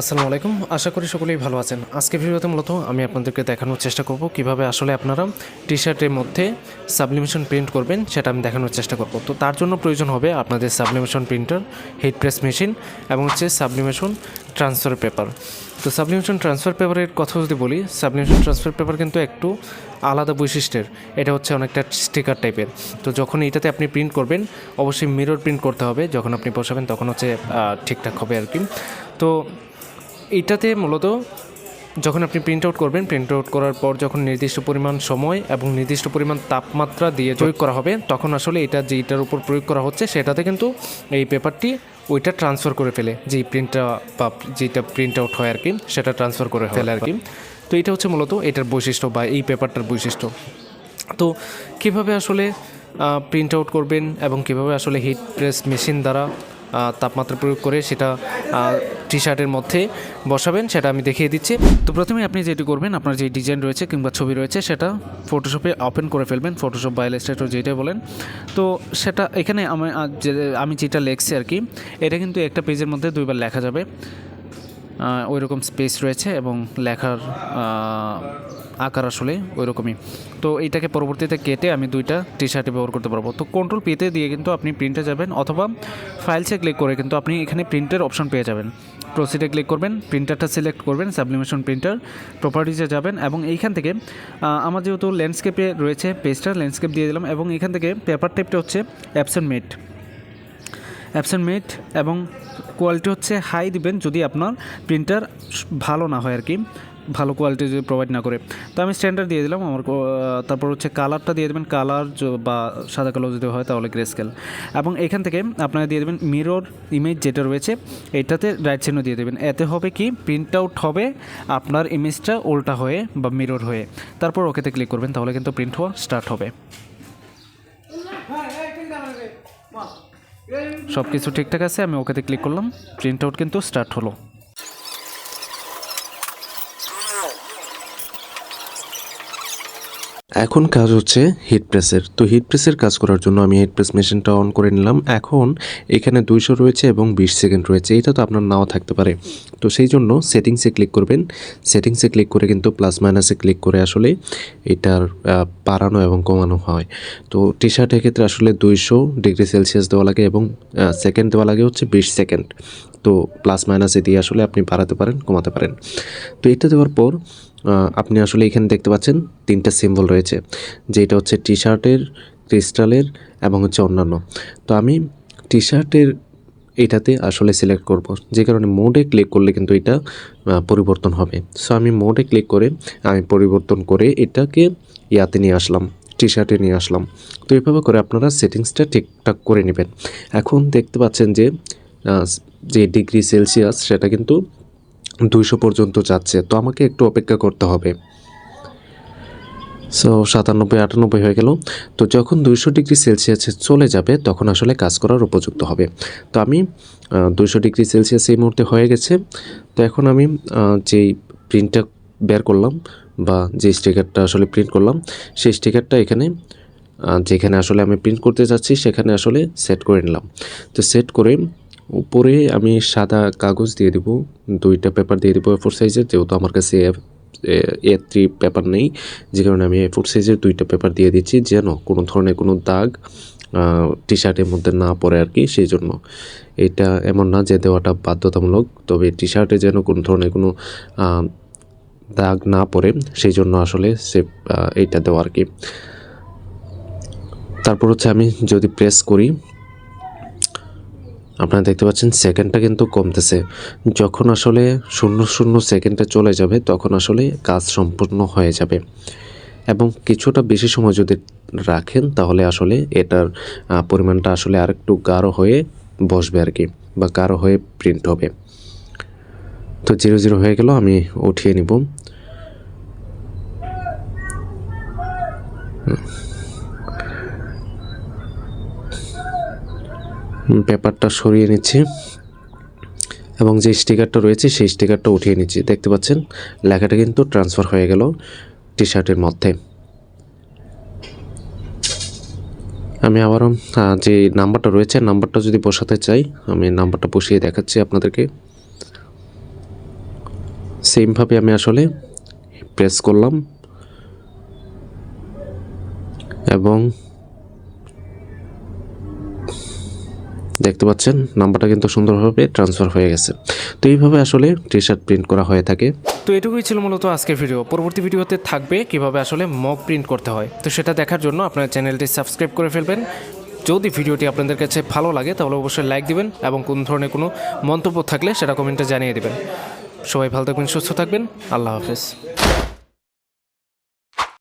আসসালামু আলাইকুম। আশা করি সকলেই ভালো আছেন। আজকে ভিডিওতে মূলত আমি আপনাদেরকে দেখানোর চেষ্টা করব কীভাবে আসলে আপনারা টি শার্টের মধ্যে সাবলিমেশন প্রিন্ট করবেন, সেটা আমি দেখানোর চেষ্টা করব। তো তার জন্য প্রয়োজন হবে আপনাদের sublimation printer heat press machine এবং হচ্ছে সাবলিমেশন ট্রান্সফার পেপার তো সাবলিমেশন ট্রান্সফার পেপারের কথা যদি বলি সাবলিমেশন ট্রান্সফার পেপার কিন্তু একটু আলাদা বৈশিষ্ট্যের। এটা হচ্ছে অনেকটা স্টিকার টাইপের তো যখন এইটাতে আপনি প্রিন্ট করবেন, অবশ্যই মিরর প্রিন্ট করতে হবে। যখন আপনি বসাবেন, তখন হচ্ছে ঠিকঠাক হবে আর কি। তো এইটাতে মূলত যখন আপনি প্রিন্ট আউট করবেন প্রিন্ট আউট করার পর যখন নির্দিষ্ট পরিমাণ সময় এবং নির্দিষ্ট পরিমাণ তাপমাত্রা দিয়ে প্রয়োগ করা হবে তখন আসলে এটা যেটার উপর প্রয়োগ করা হচ্ছে সেটাতে কিন্তু এই পেপারটি ওইটা ট্রান্সফার করে ফেলে। যেই প্রিন্টটা বা যেটা প্রিন্ট আউট হয় আর কি সেটা ট্রান্সফার করে ফেলে আর কি তো এটা হচ্ছে মূলত এটার বৈশিষ্ট্য বা এই পেপারটার বৈশিষ্ট্য। তো কীভাবে আসলে প্রিন্ট আউট করবেন এবং কীভাবে আসলে হিট প্রেস মেশিন দ্বারা তাপমাত্রা প্রয়োগ করে সেটা টি শার্টের মধ্যে বসাবেন, সেটা আমি দেখিয়ে দিচ্ছি। তো প্রথমে আপনি যেটি করবেন, আপনার যে ডিজাইন রয়েছে কিংবা ছবি রয়েছে, সেটা ফটোশপে ওপেন করে ফেলবেন ফটোশপ বা ইলাস্ট্রেটর যেটাই বলেন। তো সেটা এখানে আমি আমি যেটা লেখছি আর কি, এটা কিন্তু একটা পেজের মধ্যে দুইবার লেখা যাবে। ওই রকম স্পেস রয়েছে এবং লেখার আকার আসলে ওই রকমই তো এইটাকে পরবর্তীতে কেটে আমি দুইটা টি শার্টে ব্যবহার করতে পারব। তো কন্ট্রোল পেতে দিয়ে কিন্তু আপনি প্রিন্টে যাবেন অথবা ফাইলসে ক্লিক করে কিন্তু আপনি এখানে প্রিন্টের অপশন পেয়ে যাবেন। প্রসিডে ক্লিক করবেন প্রিন্টারটা সিলেক্ট করবেন সাবলিমেশন প্রিন্টার প্রপার্টিজে যাবেন এবং এইখান থেকে আমার যেহেতু ল্যান্ডস্কেপে রয়েছে পেজটা ল্যান্ডস্কেপ দিয়ে দিলাম এবং এখান থেকে পেপার টাইপটা হচ্ছে অ্যাবসেন্ট মেড অ্যাবসেন্ট মেড এবং কোয়ালিটি হচ্ছে হাই দিবেন যদি আপনার প্রিন্টার ভালো না হয় আর কি ভালো কোয়ালিটি যদি প্রোভাইড না করে। তো আমি স্ট্যান্ডার্ড দিয়ে দিলাম, আমার তারপর হচ্ছে কালারটা দিয়ে দেবেন কালার বা সাদা কালো যদি হয় তাহলে গ্রে স্কেল এবং এখান থেকে আপনারা দিয়ে দেবেন মিরর ইমেজ যেটা রয়েছে, এটাতে রাইট চিহ্ন দিয়ে দেবেন। এতে হবে কি? প্রিন্ট আউট হবে আপনার ইমেজটা উল্টা হয়ে বা মিরর হয়ে। তারপর ওকেতে ক্লিক করবেন, তাহলে কিন্তু প্রিন্ট হওয়া স্টার্ট হবে। সব কিছু ঠিকঠাক আছে, আমি ওকেতে ক্লিক করলাম প্রিন্ট আউট কিন্তু স্টার্ট হলো। এখন কাজ হচ্ছে হিট প্রেসের তো হিট প্রেসের কাজ করার জন্য আমি হিট প্রেস মেশিনটা অন করে নিলাম। এখন এখানে দুইশো রয়েছে এবং বিশ সেকেন্ড রয়েছে। এটা তো আপনার নাও থাকতে পারে। তো সেই জন্য সেটিংসে ক্লিক করবেন। সেটিংসে ক্লিক করে কিন্তু প্লাস মাইনাসে ক্লিক করে আসলে এটার বাড়ানো এবং কমানো হয়। তো টি শার্টের ক্ষেত্রে আসলে দুইশো ডিগ্রি সেলসিয়াস দেওয়া লাগে এবং সেকেন্ড দেওয়া লাগে হচ্ছে বিশ সেকেন্ড তো প্লাস মাইনাসে দিয়ে আসলে আপনি বাড়াতে পারেন, কমাতে পারেন। তো এটা দেওয়ার পর আপনি আসলে এখানে দেখতে পাচ্ছেন তিনটা সিম্বল রয়েছে, যেটা হচ্ছে টি শার্টের ক্রিস্টালের এবং হচ্ছে অন্যান্য। তো আমি টি শার্টের এটাতে আসলে সিলেক্ট করব, যে কারণে মোডে ক্লিক করলে কিন্তু এটা পরিবর্তন হবে। সো আমি মোডে ক্লিক করে আমি পরিবর্তন করে এটাকে ইয়াতে নিয়ে আসলাম টি শার্টে নিয়ে আসলাম। তো এইভাবে করে আপনারা সেটিংসটা ঠিকঠাক করে নেবেন। এখন দেখতে পাচ্ছেন যে যে ডিগ্রি সেলসিয়াস সেটা কিন্তু দুইশো পর্যন্ত যাচ্ছে, তো আমাকে একটু অপেক্ষা করতে হবে। সো সাতানব্বই, আটানব্বই হয়ে গেল। তো যখন দুইশো ডিগ্রি সেলসিয়াসে চলে যাবে, তখন আসলে কাজ করার উপযুক্ত হবে। তো আমি দুইশো ডিগ্রি সেলসিয়াস এই মুহূর্তে হয়ে গেছে। তো এখন আমি যেই প্রিন্টটা বের করলাম বা যে স্টিকারটা আসলে প্রিন্ট করলাম, সেই স্টিকারটা এখানে যেখানে আসলে আমি প্রিন্ট করতে যাচ্ছি, সেখানে আসলে সেট করে নিলাম। তো সেট করে উপরে আমি সাদা কাগজ দিয়ে দিব, দুইটা পেপার দিয়ে দিব ফোর সাইজের যেহেতু আমার কাছে এ থ্রি পেপার নেই, যে কারণে আমি এ ফোর সাইজের দুইটা পেপার দিয়ে দিচ্ছি, যেন কোনো ধরনের কোনো দাগ টি শার্টের মধ্যে না পড়ে আর কি, সেই জন্য। এটা এমন না যে দেওয়াটা বাধ্যতামূলক, তবে টি শার্টে যেন কোনো ধরনের কোনো দাগ না পড়ে, সেই জন্য আসলে সে এইটা দেওয়া আর কি। তারপর হচ্ছে আমি যদি প্রেস করি আপনারা দেখতে পাচ্ছেন সেকেন্ডটা কিন্তু কমতেছে। যখন আসলে শূন্য শূন্য সেকেন্ডে চলে যাবে, তখন আসলে কাজ সম্পূর্ণ হয়ে যাবে। এবং কিছুটা বেশি সময় যদি রাখেন, তাহলে আসলে এটার পরিমাণটা আসলে আরেকটু গাঢ় হয়ে বসবে আর কি বা গাঢ় হয়ে প্রিন্ট হবে। তো জিরো জিরো হয়ে গেল, আমি উঠিয়ে নিব। পেপারটা সরিয়ে নিচ্ছি। এবং যে স্টিকারটা রয়েছে, সেই স্টিকারটা উঠিয়ে নিচ্ছি। দেখতে পাচ্ছেন, লেখাটা কিন্তু ট্রান্সফার হয়ে গেল টি শার্টের মধ্যে। আমি আবারও যে নাম্বারটা রয়েছে, নাম্বারটা যদি বসাতে চাই, আমি নাম্বারটা বসিয়ে দেখাচ্ছি আপনাদেরকে। সেমভাবে আমি আসলে প্রেস করলাম। এবং দেখতে পাচ্ছেন, নাম্বারটা কিন্তু সুন্দরভাবে ট্রান্সফার হয়ে গেছে। তো এইভাবে আসলে টি শার্ট প্রিন্ট করা হয়ে থাকে। তো এটুকুই ছিল মূলত আজকের ভিডিও পরবর্তী ভিডিওতে থাকবে কীভাবে আসলে মগ প্রিন্ট করতে হয়। তো সেটা দেখার জন্য আপনার চ্যানেলটি সাবস্ক্রাইব করে ফেলবেন। যদি ভিডিওটি আপনাদের কাছে ভালো লাগে, তাহলে অবশ্যই লাইক দিবেন এবং কোন ধরনের কোনো মন্তব্য থাকলে সেটা কমেন্টে জানিয়ে দিবেন। সবাই ভালো থাকবেন, সুস্থ থাকবেন। আল্লাহ হাফেজ।